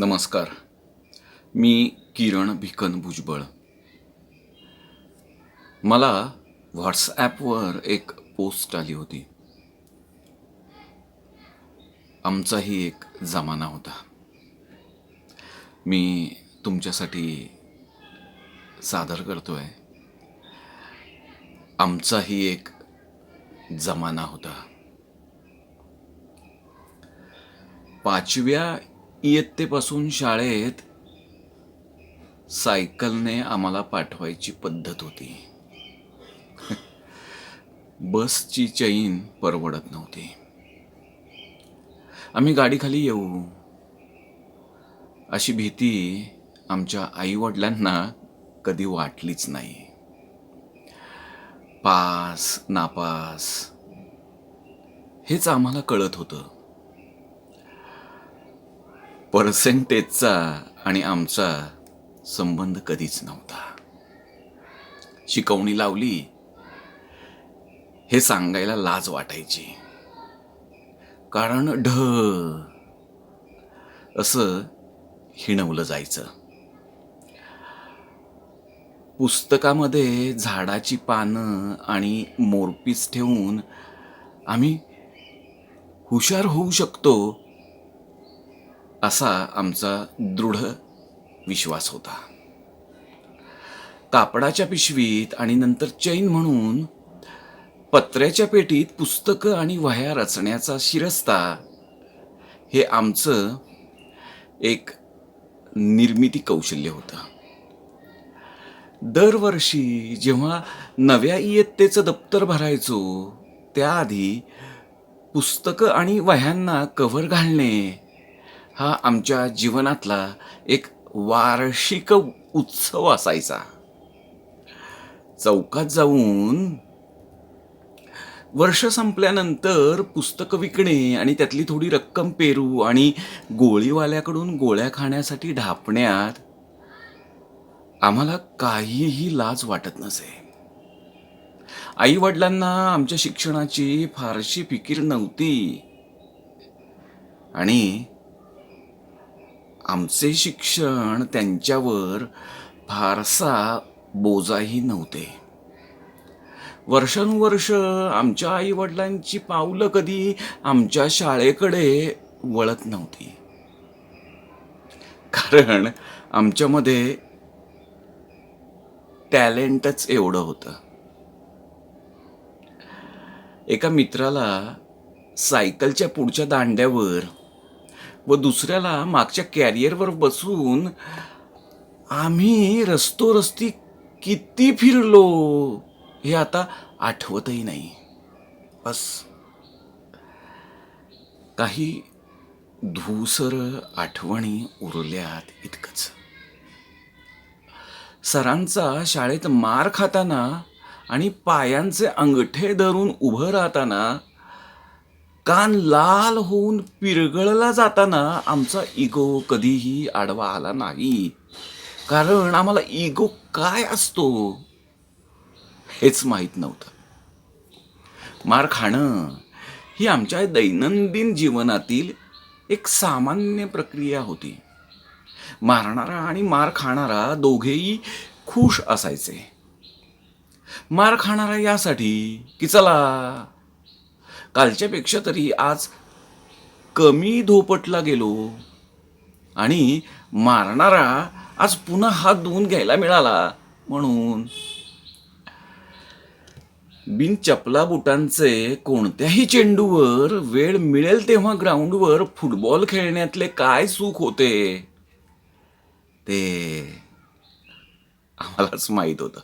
नमस्कार. मी किरण भिकन भुजबळ. मला व्हॉट्सॲपवर एक पोस्ट आली होती. आमचाही एक जमाना होता. मी तुमच्यासाठी सादर करतोय. आमचाही एक जमाना होता. पाचव्या इयत्तेपासून शाळेत सायकलने आम्हाला पाठवायची पद्धत होती. बसची चैन परवडत नव्हती. आम्ही गाडीखाली येऊ. अशी भीती आमच्या आईवडिलांना कधी वाटलीच नाही. पास नापास हेच आम्हाला कळत होतं. पर्सेंटेजचा आणि आमचा संबंध कधीच नव्हता. शिकवणी लावली हे सांगायला लाज वाटायची. कारण ढ असं हिणवलं जायचं. पुस्तकामध्ये झाडाची पानं आणि मोरपीस ठेवून आम्ही हुशार होऊ शकतो असा आमचा दृढ विश्वास होता. कापडाच्या पिशवीत आणि नंतर चैन म्हणून पत्र्याच्या पेटीत पुस्तकं आणि वह्या रचण्याचा शिरस्ता हे आमचं एक निर्मिती कौशल्य होतं. दरवर्षी जेव्हा नव्या इयत्तेचं दप्तर भरायचो त्याआधी पुस्तकं आणि वह्यांना कव्हर घालणे हा आमच्या जीवनातला एक वार्षिक उत्सव असायचा. चौकात जाऊन वर्ष संपल्यानंतर पुस्तकं विकणे आणि त्यातली थोडी रक्कम पेरू आणि गोळीवाल्याकडून गोळ्या खाण्यासाठी ढापण्यात आम्हाला काहीही लाज वाटत नसे. आई वडिलांना आमच्या शिक्षणाची फारशी फिकीर नव्हती. आणि आमचे शिक्षण त्यांच्यावर फारसा बोजाही नव्हते. वर्षानुवर्ष आमच्या आई वडिलांची पावलं कधी आमच्या शाळेकडे वळत नव्हती. कारण आमच्यामध्ये टॅलेंटच एवढं होतं. एका मित्राला सायकलच्या पुढच्या दांड्यावर व दुसऱ्याला मागच्या कॅरियरवर बसून आम्ही रस्तोरस्ती किती फिरलो हे आता आठवतही नाही. बस. काही धूसर आठवणी उरल्यात इतकंच. सरांचा शाळेत मार खाताना आणि पायांचे अंगठे धरून उभं राहताना कान लाल होऊन पिरगळला जाताना आमचा इगो कधीही आडवा आला नाही. कारण आम्हाला इगो काय असतो? हेच माहीत नव्हतं. मार खाणं ही आमच्या दैनंदिन जीवनातील एक सामान्य प्रक्रिया होती. मारणारा आणि मार खाणारा दोघेही खुश असायचे. मार खाणारा यासाठी की चला कालच्यापेक्षा तरी आज कमी धोपटला गेलो. आणि मारणारा आज पुन्हा हात धुवून घ्यायला मिळाला म्हणून. बिन चपला बुटांचे कोणत्याही चेंडूवर वेळ मिळेल तेव्हा ग्राउंडवर फुटबॉल खेळण्यातले काय सुख होते? ते आम्हालाच माहीत होतं.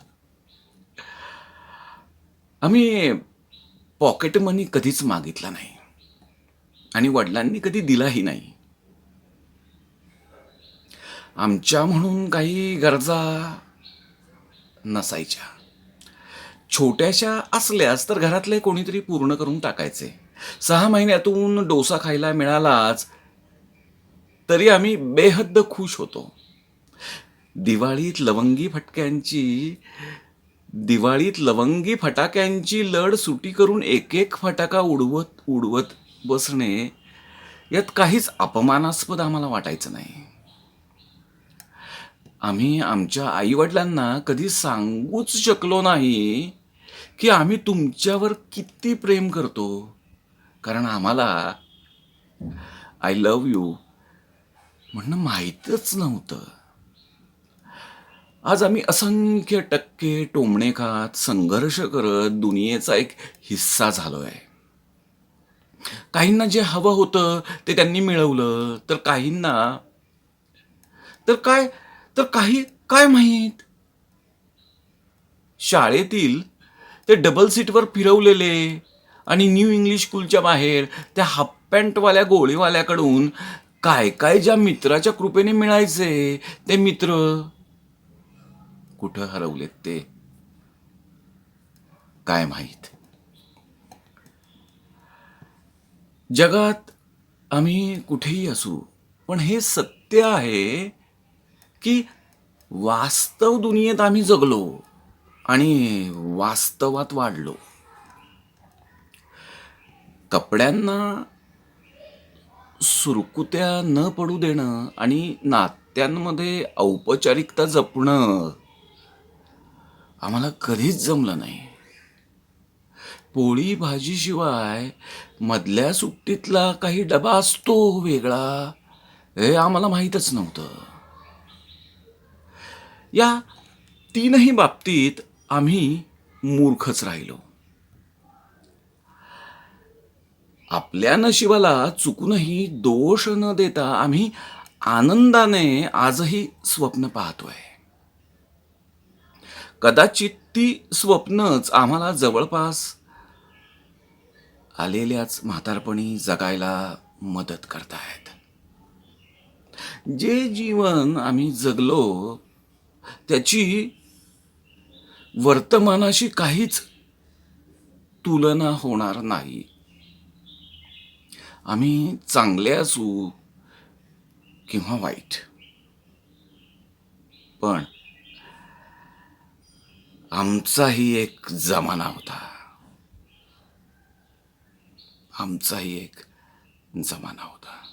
आम्ही पॉकेट मनी कधीच मागितला नाही. आणि वडिलांनी कधी दिलाही नाही. आमच्या म्हणून काही गरजा नसायच्या. छोट्याशा असल्यास तर घरातले कोणीतरी पूर्ण करून टाकायचे. सहा महिन्यातून डोसा खायला मिळालाच तरी आम्ही बेहद्द खुश होतो. दिवाळीत लवंगी फटक्यांची दिवाळीत लवंगी फटाक्यांची लढ सुटी करून एक एक फटाका उडवत उडवत बसणे यात काहीच अपमानास्पद आम्हाला वाटायचं नाही. आम्ही आमच्या आईवडिलांना कधी सांगूच शकलो नाही की आम्ही तुमच्यावर किती प्रेम करतो. कारण आम्हाला आय लव्ह यू म्हणणं माहीतच नव्हतं. आज आम्ही असंख्य टक्के टोमणे खात संघर्ष करत दुनियेचा एक हिस्सा झालो आहे काहींना जे हवं होतं ते त्यांनी मिळवलं. तर काहींना तर काय तर काही काय माहीत? शाळेतील ते डबल सीटवर फिरवलेले आणि न्यू इंग्लिश स्कूलच्या बाहेर त्या हाफ पॅन्टवाल्या गोळीवाल्याकडून काय काय ज्या मित्राच्या कृपेने मिळायचे ते मित्र कुठं हरवलेत ते? काय माहीत? जगात आम्ही कुठेही असू पण हे सत्य आहे की वास्तव दुनियेत आम्ही जगलो आणि वास्तवात वाढलो. कपड्यांना सुरकुत्या न पडू देणं आणि नात्यांमध्ये औपचारिकता जपणं आम्हाला कधीच जमलं नाही. पोळी भाजीशिवाय मधल्या सुट्टीतला काही डबा असतो वेगळा. हे आम्हाला माहीतच नव्हतं. या तीनही बाबतीत आम्ही मूर्खच राहिलो. आपल्या नशिबाला चुकूनही दोष न देता आम्ही आनंदाने आजही स्वप्न पाहतोय. कदाचित ती स्वप्नच आम्हाला जवळपास आलेल्याच म्हातारपणी जगायला मदत करतायत जे जीवन आम्ही जगलो त्याची वर्तमानाशी काहीच तुलना होणार नाही. आम्ही चांगले असू किंवा वाईट पण आमचाही एक जमाना होता. आमचाही एक जमाना होता.